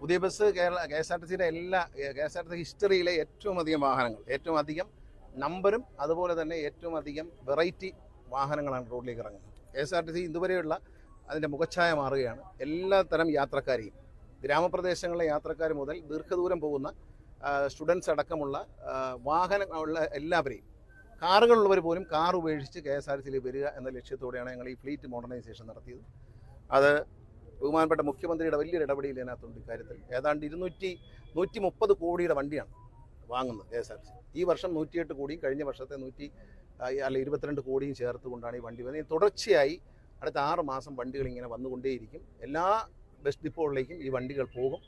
പുതിയ bus Kerala K S R T സിയുടെ എല്ലാ K S R T C ഹിസ്റ്ററിയിലെ ഏറ്റവും അധികം വാഹനങ്ങൾ ഏറ്റവും അധികം നമ്പറും അതുപോലെ തന്നെ ഏറ്റവും അധികം വെറൈറ്റി വാഹനങ്ങളാണ് റോഡിലേക്ക് ഇറങ്ങുന്നത്. K S R T C ഇതുവരെയുള്ള അതിന്റെ മുഖച്ഛായ മാറുകയാണ്. എല്ലാ തരം യാത്രക്കാരെയും ഗ്രാമപ്രദേശങ്ങളിലെ യാത്രക്കാർ മുതൽ ദീർഘദൂരം പോകുന്ന സ്റ്റുഡൻസ് അടക്കമുള്ള വാഹനം വാഹനങ്ങളുള്ള എല്ലാവരെയും കാറുകളുള്ളവർ പോലും കാർ ഉപേക്ഷിച്ച് കെ എസ് ആർ ടി സിയിൽ വരിക എന്ന ലക്ഷ്യത്തോടെയാണ് ഞങ്ങൾ ഈ ഫ്ലീറ്റ് മോഡേണൈസേഷൻ നടത്തിയത്. അത് ബഹുമാനപ്പെട്ട മുഖ്യമന്ത്രിയുടെ വലിയൊരു ഇടപെടൽ ഇതിനകത്തുണ്ട് ഇക്കാര്യത്തിൽ. ഏതാണ്ട് ഇരുന്നൂറ്റി നൂറ്റി മുപ്പത് കോടിയുടെ വണ്ടിയാണ് വാങ്ങുന്നത് കെ എസ് ആർ സി ഈ വർഷം നൂറ്റിയെട്ട് കോടിയും കഴിഞ്ഞ വർഷത്തെ നൂറ്റി അല്ല ഇരുപത്തിരണ്ട് കോടിയും ചേർത്തുകൊണ്ടാണ് ഈ വണ്ടി വരുന്നത്. തുടർച്ചയായി അടുത്ത ആറ് മാസം വണ്ടികൾ ഇങ്ങനെ വന്നുകൊണ്ടേയിരിക്കും. എല്ലാ ബസ് ഡിപ്പോകളിലേക്കും ഈ വണ്ടികൾ പോകും.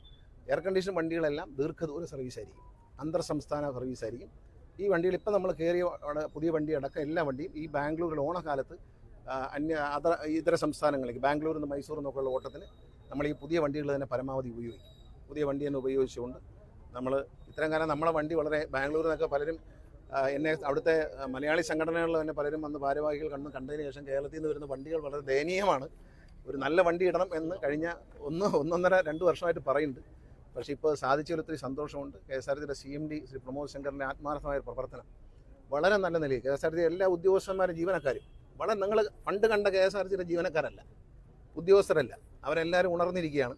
എയർ കണ്ടീഷൻ വണ്ടികളെല്ലാം ദീർഘദൂര സർവീസ് ആയിരിക്കും. അന്തർ സംസ്ഥാന സർവീസ് ആയിരിക്കും. ഈ വണ്ടികൾ ഇപ്പം നമ്മൾ കയറിയ പുതിയ വണ്ടി അടക്കം എല്ലാ വണ്ടിയും ഈ ബാംഗ്ലൂരിൽ ഓണക്കാലത്ത് അന്യ അതര ഇതര സംസ്ഥാനങ്ങളിലേക്ക് ബാംഗ്ലൂരിൽ നിന്ന് മൈസൂർ നിന്നൊക്കെയുള്ള ഓട്ടത്തിന് നമ്മൾ ഈ പുതിയ വണ്ടികൾ തന്നെ പരമാവധി ഉപയോഗിക്കും. പുതിയ വണ്ടി തന്നെ ഉപയോഗിച്ചുകൊണ്ട് നമ്മൾ ഇത്രയും കാലം നമ്മളെ വണ്ടി വളരെ ബാംഗ്ലൂരിൽ നിന്നൊക്കെ പലരും എന്നെ അവിടുത്തെ മലയാളി സംഘടനകളിൽ തന്നെ പലരും വന്ന് ഭാരവാഹികൾ കണ്ട് കണ്ടതിന് ശേഷം കേരളത്തിൽ നിന്ന് വരുന്ന വണ്ടികൾ വളരെ ദയനീയമാണ്. ഒരു നല്ല വണ്ടി ഇടണം എന്ന് കഴിഞ്ഞ ഒന്ന് ഒന്നൊന്നര രണ്ട് വർഷമായിട്ട് പറയുന്നുണ്ട്. പക്ഷേ ഇപ്പോൾ സാധിച്ചതിൽ സന്തോഷമുണ്ട്. കെ എസ് ആർ ടിയുടെ C M D Shri Pramod ശങ്കറിന്റെ ആത്മാർത്ഥമായ പ്രവർത്തനം. വളരെ നല്ല നിലയിൽ കെ എസ് ആർ ടി എല്ലാ ഉദ്യോഗസ്ഥന്മാരും ജീവനക്കാരും വളരെ നിങ്ങൾ പണ്ട് കണ്ട കെ എസ് ആർ സിയുടെ ജീവനക്കാരല്ല ഉദ്യോഗസ്ഥരല്ല. അവരെല്ലാവരും ഉണർന്നിരിക്കുകയാണ്.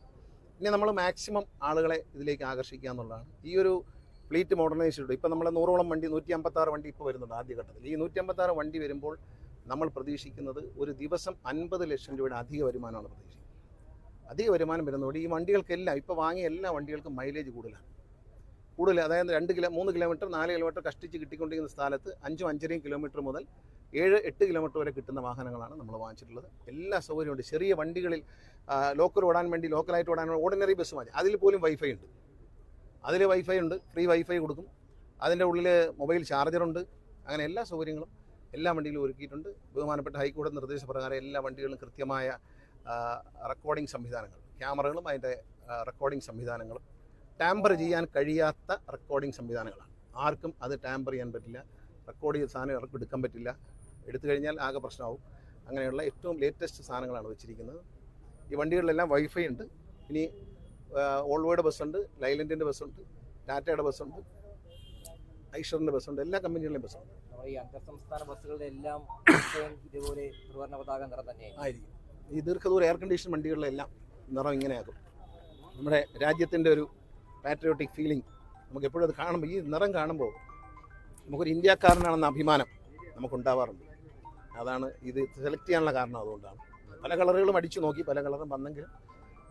ഇനി നമ്മൾ മാക്സിമം ആളുകളെ ഇതിലേക്ക് ആകർഷിക്കുക എന്നുള്ളതാണ്. ഈ ഒരു ഫ്ലീറ്റ് മോഡേണൈസ്ഡ് ഇപ്പം നമ്മൾ നൂറോളം വണ്ടി നൂറ്റി അമ്പത്താറ് വണ്ടി ഇപ്പോൾ വരുന്നുണ്ട് ആദ്യഘട്ടത്തിൽ. ഈ നൂറ്റി അമ്പത്താറ് വണ്ടി വരുമ്പോൾ നമ്മൾ പ്രതീക്ഷിക്കുന്നത് ഒരു ദിവസം അൻപത് ലക്ഷം രൂപയുടെ അധിക വരുമാനമാണ് പ്രതീക്ഷിക്കുന്നത്. അധിക വരുമാനം വരുന്നതോടെ ഈ വണ്ടികൾക്കെല്ലാം ഇപ്പോൾ വാങ്ങിയ എല്ലാ വണ്ടികൾക്കും മൈലേജ് കൂടുതലാണ്. കൂടുതൽ അതായത് രണ്ട് കിലോ മൂന്ന് കിലോമീറ്റർ നാല് കിലോമീറ്റർ കഷ്ടിച്ച് കിട്ടിക്കൊണ്ടിരിക്കുന്ന സ്ഥലത്ത് അഞ്ചും അഞ്ചരയും കിലോമീറ്റർ മുതൽ ഏഴ് എട്ട് കിലോമീറ്റർ വരെ കിട്ടുന്ന വാഹനങ്ങളാണ് നമ്മൾ വാങ്ങിച്ചിട്ടുള്ളത്. എല്ലാ സൗകര്യമുണ്ട് ചെറിയ വണ്ടികളിൽ ലോക്കൽ ഓടാൻ വേണ്ടി ലോക്കലായിട്ട് ഓടാൻ ഓർഡിനറി ബസ് മതി. അതിൽ പോലും വൈഫൈ ഉണ്ട്. അതിൽ വൈഫൈ ഉണ്ട്. ഫ്രീ വൈഫൈ കൊടുക്കും. അതിന്റെ ഉള്ളിൽ മൊബൈൽ ചാർജറുണ്ട് അങ്ങനെ എല്ലാ സൗകര്യങ്ങളും എല്ലാ വണ്ടിയിലും ഒരുക്കിയിട്ടുണ്ട്. ബഹുമാനപ്പെട്ട ഹൈക്കോടതി നിർദ്ദേശപ്രകാരം എല്ലാ വണ്ടികളും കൃത്യമായ റെക്കോർഡിംഗ് സംവിധാനങ്ങൾ ക്യാമറകളും അതിന്റെ റെക്കോർഡിംഗ് സംവിധാനങ്ങളും ടാമ്പർ ചെയ്യാൻ കഴിയാത്ത റെക്കോർഡിംഗ് സംവിധാനങ്ങളാണ്. ആർക്കും അത് ടാമ്പർ ചെയ്യാൻ പറ്റില്ല. റെക്കോർഡ് ചെയ്ത സാധനം ഇറക്കി എടുക്കാൻ പറ്റില്ല. എടുത്തു കഴിഞ്ഞാൽ ആകെ പ്രശ്നമാവും. അങ്ങനെയുള്ള ഏറ്റവും ലേറ്റസ്റ്റ് സാധനങ്ങളാണ് വെച്ചിരിക്കുന്നത്. ഈ വണ്ടികളിലെല്ലാം വൈഫൈ ഉണ്ട്. ഇനി ഓൾവേഡ് ബസ്സുണ്ട് ലൈലൻഡിന്റെ ബസ്സുണ്ട് ടാറ്റയുടെ ബസ്സുണ്ട് ഐഷറിന്റെ ബസ്സുണ്ട് എല്ലാ കമ്പനികളുടെയും ബസ്സുണ്ട്. ഈ അന്തർ സംസ്ഥാന ബസ്സുകളുടെ എല്ലാം ഇതുപോലെ ത്രിവർണ പതാക നിറം ആയിരിക്കും. ഈ ദീർഘദൂര എയർ കണ്ടീഷൻ വണ്ടികളിലെല്ലാം നിറം ഇങ്ങനെയാകും. നമ്മുടെ രാജ്യത്തിന്റെ ഒരു പാട്രിയോട്ടിക് ഫീലിംഗ് നമുക്ക് എപ്പോഴും അത് കാണുമ്പോൾ ഈ നിറം കാണുമ്പോൾ നമുക്കൊരു ഇന്ത്യക്കാരനാണെന്ന അഭിമാനം നമുക്കുണ്ടാവാറുണ്ട്. അതാണ് ഇത് സെലക്ട് ചെയ്യാനുള്ള കാരണം അതുകൊണ്ടാണ്. പല കളറുകളും അടിച്ചു നോക്കി പല കളറും വന്നെങ്കിലും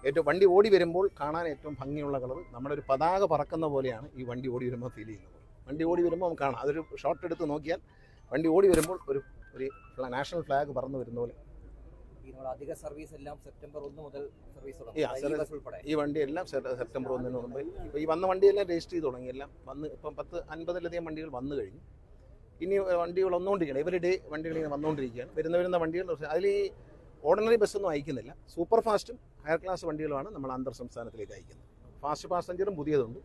ഏറ്റവും വണ്ടി ഓടി വരുമ്പോൾ കാണാൻ ഏറ്റവും ഭംഗിയുള്ള കളർ നമ്മുടെ ഒരു പതാക പറക്കുന്ന പോലെയാണ് ഈ വണ്ടി ഓടി വരുമ്പോൾ ഫീൽ ചെയ്യുന്നത്. വണ്ടി ഓടി വരുമ്പോൾ നമുക്ക് കാണാം. അതൊരു ഷോട്ട് എടുത്ത് നോക്കിയാൽ വണ്ടി ഓടി വരുമ്പോൾ ഒരു ഒരു നാഷണൽ ഫ്ലാഗ് പറന്ന് വരുന്ന പോലെ. അധിക സർവീസ് എല്ലാം സെപ്റ്റംബർ ഒന്ന് മുതൽ സർവീസ് ഈ വണ്ടി സെപ്റ്റ- സെപ്റ്റംബർ ഒന്നിന് മുമ്പ്. ഇപ്പോൾ ഈ വന്ന വണ്ടിയെല്ലാം രജിസ്റ്റർ ചെയ്ത് തുടങ്ങി. എല്ലാം വന്ന് ഇപ്പം പത്ത് അൻപതിലധികം വണ്ടികൾ വന്നു കഴിഞ്ഞു. ഇനി വണ്ടികൾ വന്നുകൊണ്ടിരിക്കുകയാണ് ഇവർ ഡേ വണ്ടികൾ ഇങ്ങനെ വന്നുകൊണ്ടിരിക്കുകയാണ്. വരുന്ന വരുന്ന വണ്ടികൾ അതിൽ ഈ ഓർഡിനറി ബസ്സൊന്നും അയക്കുന്നില്ല. സൂപ്പർ ഫാസ്റ്റും ഹയർ ക്ലാസ് വണ്ടികളുമാണ് നമ്മൾ അന്തർ സംസ്ഥാനത്തിലേക്ക് അയക്കുന്നത്. ഫാസ്റ്റ് പാസഞ്ചറും പുതിയതുണ്ട്.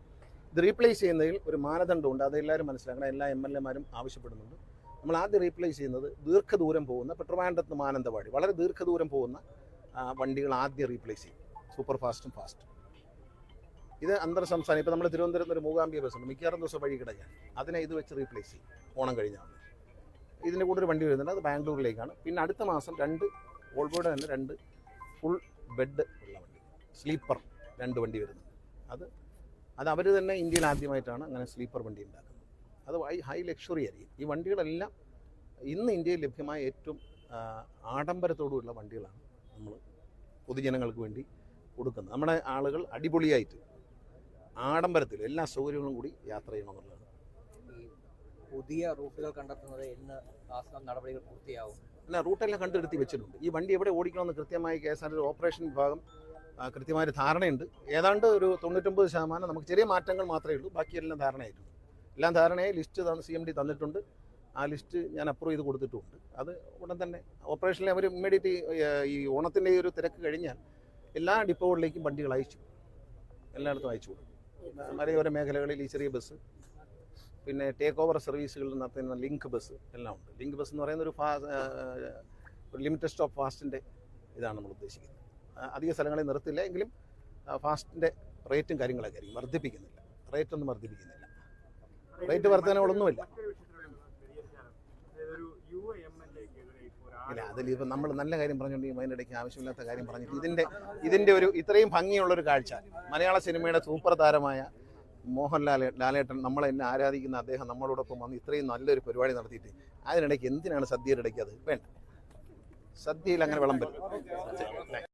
ഇത് റീപ്ലേസ് ചെയ്യുന്നതിൽ ഒരു മാനദണ്ഡമുണ്ട്. അത് എല്ലാവരും മനസ്സിലാക്കണം. എല്ലാ എം എൽ എമാരും ആവശ്യപ്പെടുന്നുണ്ട്. നമ്മൾ ആദ്യം റീപ്ലേസ് ചെയ്യുന്നത് ദീർഘദൂരം പോകുന്ന നിന്ന് മാനന്തവാടി. വളരെ ദീർഘദൂരം പോകുന്ന വണ്ടികൾ ആദ്യം റീപ്ലേസ് ചെയ്യും. സൂപ്പർ ഫാസ്റ്റും ഫാസ്റ്റും ഇത് അന്തർ സംസ്ഥാനം. ഇപ്പോൾ നമ്മൾ തിരുവനന്തപുരത്ത് ഒരു മൂകാംബിക ബസ്സുണ്ട് മിക്കവാറും ദിവസം വഴി കിടക്കാൻ അതിനെ ഇത് വെച്ച് റീപ്ലേസ് ചെയ്യും. ഓണം കഴിഞ്ഞാണ്. ഇതിന്റെ കൂടെ ഒരു വണ്ടി വരുന്നുണ്ട് അത് ബാംഗ്ലൂരിലേക്കാണ്. പിന്നെ അടുത്ത മാസം രണ്ട് ഓൾബോർഡ് തന്നെ രണ്ട് ഫുൾ ബെഡ് ഉള്ള വണ്ടി സ്ലീപ്പർ രണ്ട് വണ്ടി വരുന്നുണ്ട് അത് അത് അവർ തന്നെ ഇന്ത്യയിൽ ആദ്യമായിട്ടാണ് അങ്ങനെ സ്ലീപ്പർ വണ്ടി ഉണ്ടാക്കുന്നത്. അത് ഹൈ ഹൈ ലക്ഷറി ആയിരിക്കും. ഈ വണ്ടികളെല്ലാം ഇന്ന് ഇന്ത്യയിൽ ലഭ്യമായ ഏറ്റവും ആഡംബരത്തോടുള്ള വണ്ടികളാണ് നമ്മൾ പൊതുജനങ്ങൾക്ക് വേണ്ടി കൊടുക്കുന്നത്. നമ്മുടെ ആളുകൾ അടിപൊളിയായിട്ട് ആഡംബരത്തിൽ എല്ലാ സൗകര്യങ്ങളും കൂടി യാത്ര ചെയ്യണമെന്നുള്ളതാണ് പുതിയ റൂട്ടുകൾ കണ്ടെത്തുന്നത് എന്ന് നടപടികൾ പൂർത്തിയാവും. അല്ല റൂട്ടെല്ലാം കണ്ടെടുത്തി വെച്ചിട്ടുണ്ട്. ഈ വണ്ടി എവിടെ ഓടിക്കണമെന്ന് കൃത്യമായി കെ എസ് ആർ ഓപ്പറേഷൻ വിഭാഗം കൃത്യമായൊരു ധാരണയുണ്ട്. ഏതാണ്ട് ഒരു തൊണ്ണൂറ്റൊമ്പത് ശതമാനം നമുക്ക് ചെറിയ മാറ്റങ്ങൾ മാത്രമേ ഉള്ളൂ. ബാക്കിയെല്ലാം ധാരണയായിട്ടുണ്ട് എല്ലാം ധാരണയായി ലിസ്റ്റ് സി എം ഡി തന്നിട്ടുണ്ട്. ആ ലിസ്റ്റ് ഞാൻ അപ്രൂവ് ചെയ്ത് കൊടുത്തിട്ടുണ്ട് അത് ഉടൻ തന്നെ ഓപ്പറേഷനിൽ അവർ ഇമ്മീഡിയറ്റ് ഈ ഓണത്തിന്റെ ഒരു തിരക്ക് കഴിഞ്ഞാൽ എല്ലാ ഡിപ്പോകളിലേക്കും വണ്ടികൾ അയച്ചു എല്ലായിടത്തും അയച്ചു കൊടുക്കും. മലയോര മേഖലകളിൽ ഈ ചെറിയ ബസ് പിന്നെ ടേക്ക് ഓവർ സർവീസുകൾ നടത്തുന്ന ലിങ്ക് ബസ് എല്ലാം ഉണ്ട്. ലിങ്ക് ബസ് എന്ന് പറയുന്ന ഒരു ഫാ ഒരു ലിമിറ്റഡ് സ്റ്റോപ്പ് ഫാസ്റ്റിന്റെ ഇതാണ് നമ്മൾ ഉദ്ദേശിക്കുന്നത്. അധിക സ്ഥലങ്ങളിൽ നിർത്തില്ല എങ്കിലും ഫാസ്റ്റിന്റെ റേറ്റും കാര്യങ്ങളൊക്കെ ആയിരിക്കും. വർദ്ധിപ്പിക്കുന്നില്ല. റേറ്റ് ഒന്നും വർദ്ധിപ്പിക്കുന്നില്ല. റേറ്റ് വർധനകളൊന്നുമില്ല ഇല്ല അതിൽ ഇപ്പം നമ്മൾ നല്ല കാര്യം പറഞ്ഞുകൊണ്ടെങ്കിൽ അതിനിടയ്ക്ക് ആവശ്യമില്ലാത്ത കാര്യം പറഞ്ഞിട്ട് ഇതിന്റെ ഇതിന്റെ ഒരു ഇത്രയും ഭംഗിയുള്ളൊരു കാഴ്ച. മലയാള സിനിമയുടെ സൂപ്പർ താരമായ മോഹൻലാൽ ലാലേട്ടൻ നമ്മളെന്നെ ആരാധിക്കുന്ന അദ്ദേഹം നമ്മളോടൊപ്പം വന്ന് ഇത്രയും നല്ലൊരു പരിപാടി നടത്തിയിട്ട് അതിനിടയ്ക്ക് എന്തിനാണ് സദ്യയുടെ ഇടയ്ക്ക് അത്? വേണ്ട. സദ്യയിൽ അങ്ങനെ വിളമ്പരുത്.